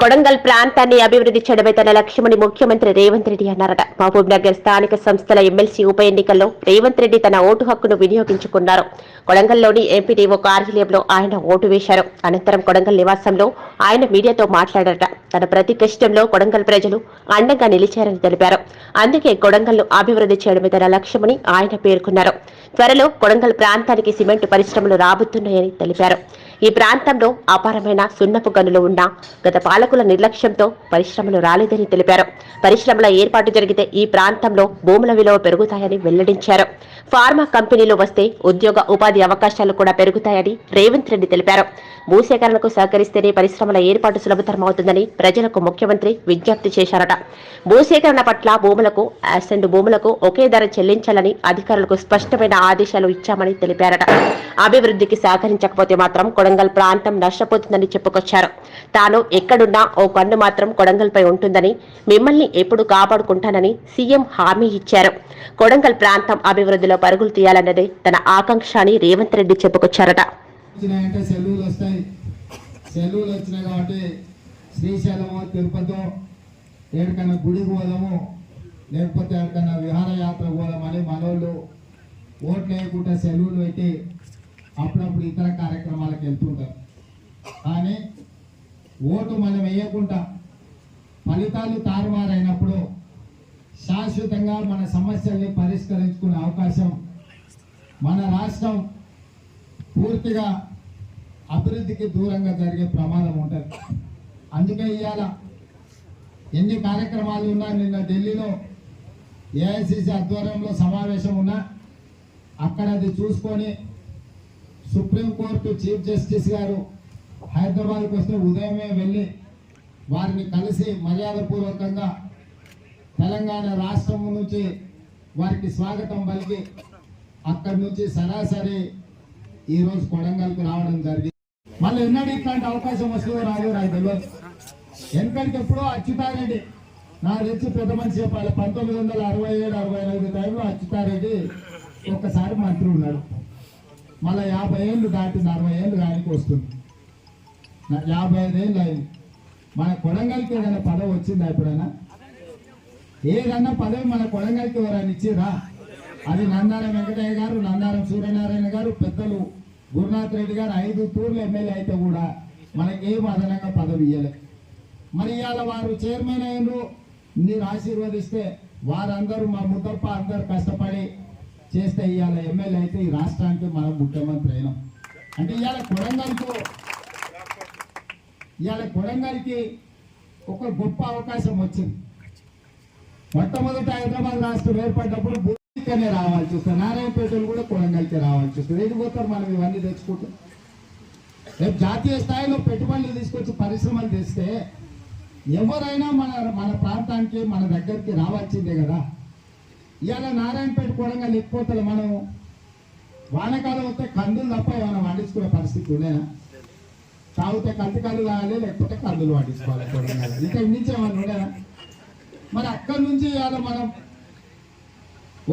కొడంగల్ ప్రాంతాన్ని అభివృద్ధి చేయడమే తన లక్ష్యమని ముఖ్యమంత్రి రేవంత్ రెడ్డి అన్నారట. మహబూబ్ నగర్ స్థానిక సంస్థల ఎమ్మెల్సీ ఉప ఎన్నికల్లో రేవంత్ రెడ్డి తన ఓటు హక్కును వినియోగించుకున్నారు. కొడంగల్లోని ఎంపీడీఓ కార్యాలయంలో ఆయన ఓటు వేశారు. అనంతరం కొడంగల్ నివాసంలో ఆయన మీడియాతో మాట్లాడారట. తన ప్రతి కష్టంలో కొడంగల్ ప్రజలు అండగా నిలిచారని తెలిపారు. అందుకే కొడంగల్ను అభివృద్ధి చేయడమే తన లక్ష్యమని ఆయన పేర్కొన్నారు. త్వరలో కొడంగల్ ప్రాంతానికి సిమెంట్ పరిశ్రమలు రాబోతున్నాయని తెలిపారు. ఈ ప్రాంతంలో అపారమైన సున్నపు గనులు ఉన్నా గత పాలకుల నిర్లక్ష్యంతో పరిశ్రమలు రాలేదని తెలిపారు. పరిశ్రమల ఏర్పాటు జరిగితే ఈ ప్రాంతంలో భూముల విలువ పెరుగుతాయని వెల్లడించారు. ఫార్మా కంపెనీలు వస్తే ఉద్యోగ ఉపాధి అవకాశాలు కూడా పెరుగుతాయని రేవంత్ రెడ్డి తెలిపారు. భూసేకరణకు సహకరిస్తేనే పరిశ్రమల ఏర్పాటు సులభతరమవుతుందని ప్రజలకు ముఖ్యమంత్రి విజ్ఞప్తి చేశారట. భూసేకరణ పట్ల భూములకు అసెంట్ భూములకు ఒకే ధర చెల్లించాలని అధికారులకు స్పష్టమైన ఆదేశాలు ఇచ్చామని తెలిపారట. అభివృద్ధికి సహకరించకపోతే మాత్రం కొడంగల్ ప్రాంతం నష్టపోతుందని చెప్పుకొచ్చారు. తాను ఎక్కడున్నా ఓ కన్ను మాత్రం కొడంగల్పై ఉంటుందని మిమ్మల్ని ఎప్పుడు కాపాడుకుంటానని సీఎం హామీ ఇచ్చారు. కొడంగల్ ప్రాంతం అభివృద్ధిలో పరుగులు తీయాలన్నదే తన ఆకాంక్ష అని రేవంత్ రెడ్డి చెప్పుకొచ్చారట. సెలవులు వస్తాయి. సెలవులు వచ్చినాయి కాబట్టి శ్రీశైలము తిరుపతి ఎక్కడికైనా గుడికి పోదాము లేకపోతే ఎక్కడికైనా విహారయాత్ర పోదామని మనోళ్ళు ఓట్లు వేయకుండా సెలవులు పెట్టి అప్పుడప్పుడు ఇతర కార్యక్రమాలకు వెళ్తుంటారు. కానీ ఓటు మనం వేయకుండా ఫలితాలు తారుమారైనప్పుడు శాశ్వతంగా మన సమస్యల్ని పరిష్కరించుకునే మన రాష్ట్రం పూర్తిగా అభివృద్ధికి దూరంగా జరిగే ప్రమాదం ఉంటుంది. అందుకే ఇవాళ ఎన్ని కార్యక్రమాలు ఉన్నా నిన్న ఢిల్లీలో ఏఐసిసి ఆధ్వర్యంలో సమావేశం ఉన్నా అక్కడ అది చూసుకొని సుప్రీంకోర్టు చీఫ్ జస్టిస్ గారు హైదరాబాద్కి వస్తే ఉదయమే వెళ్ళి వారిని కలిసి మర్యాదపూర్వకంగా తెలంగాణ రాష్ట్రం నుంచి వారికి స్వాగతం పలికి అక్కడి నుంచి సరాసరి ఈ రోజు కొడంగల్కు రావడం జరిగింది. మళ్ళీ ఎన్నడూ ఇట్లాంటి అవకాశం వస్తుందో రాదు నాకు తెలియదు వెనకడికి ఎప్పుడో అచ్యుతారెడ్డి నా తెచ్చి పెద్ద మనిషి చెప్పాలి పంతొమ్మిది వందల అరవై ఏడు అరవై ఎనిమిది టైంలో అచ్యుతారెడ్డి ఒక్కసారి మంత్రి ఉన్నాడు. మళ్ళీ యాభై ఏళ్ళు దాటింది అరవై ఏళ్ళు ఆయనకి వస్తుంది. యాభై ఐదు ఏళ్ళు అయింది. మన కొడంగల్కి ఏదైనా పదవి వచ్చిందా ఎప్పుడైనా? ఏదన్నా పదవి మన కొడంగల్కి ఎవరైనా ఇచ్చిరా అది నందారం వెంకటయ్య గారు నందారం సూర్యనారాయణ గారు పెద్దలు గురునాథ్ రెడ్డి గారు ఐదు తూర్లు ఎమ్మెల్యే అయితే కూడా మనకి ఏం అదనంగా పదవి ఇవ్వలేదు మరి ఇవాళ వారు చైర్మన్ అయినరు మీరు ఆశీర్వదిస్తే వారందరూ మా ముద్దప్ప అందరు కష్టపడి చేస్తే ఇవాళ ఎమ్మెల్యే అయితే ఈ రాష్ట్రానికి మనం ముఖ్యమంత్రి అయినాం. అంటే ఇవాళ కొడంగల్కు ఇవాళ కొడంగల్కి ఒక గొప్ప అవకాశం వచ్చింది. మొట్టమొదట హైదరాబాద్ రాష్ట్రం ఏర్పడ్డప్పుడు ఇక్కడనే రావాల్సి వస్తుంది. నారాయణపేటలు కూడా కొడంగల్కి రావాల్సి వస్తుంది. ఏది పోతారు మనం ఇవన్నీ తెచ్చుకుంటాం? రేపు జాతీయ స్థాయిలో పెట్టుబడులు తీసుకొచ్చి పరిశ్రమలు తెస్తే ఎవరైనా మన మన ప్రాంతానికి మన దగ్గరికి రావాల్సిందే కదా. ఇవాళ నారాయణపేట కొడంగల్ లేకపోతే మనం. వానకాలం వస్తే కందులు తప్ప ఏమైనా వండించుకునే పరిస్థితి ఉండేనా? తాగితే కంది కళ్ళు తాగాలి లేకపోతే కందులు వండించుకోవాలి కొడంగల్. ఇంకా నుంచి ఏమైనా ఉండేనా? మరి అక్కడి నుంచి ఇవాళ మనం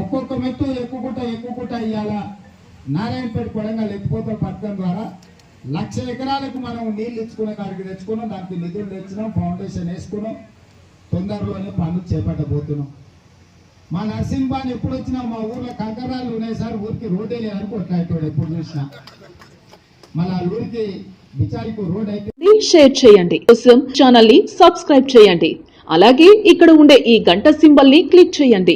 ఒక్కొక్క మెట్టు ఎక్కుకుంటా ఎక్కుకుంటా ఇవాళ నారాయణపేట కొడంగల్ ఎత్తిపోతల పథకం ద్వారా లక్ష ఎకరాలకు మనం నీళ్ళు ఇచ్చుకునే కాడికి తెచ్చుకున్నాం దానికి నిధులు తెచ్చినాం ఫౌండేషన్ వేసుకున్నాం తొందరలోనే పనులు చేపట్టబోతున్నాం. మా నర్సింహాన్ ఎప్పుడు వచ్చినా మా ఊర్లో కంకరాలు ఉన్నాయి సార్ ఊరికి రోడ్డే లేదని కొట్లాడేటోడు ఎప్పుడు చూసినా. మళ్ళీ ఆ ఊరికి బిచారికి రోడ్ అయితే షేర్ చేయండి. కోసం ఛానల్ని సబ్స్క్రైబ్ చేయండి. అలాగే ఇక్కడ ఉండే ఈ గంట సింబల్ని క్లిక్ చేయండి.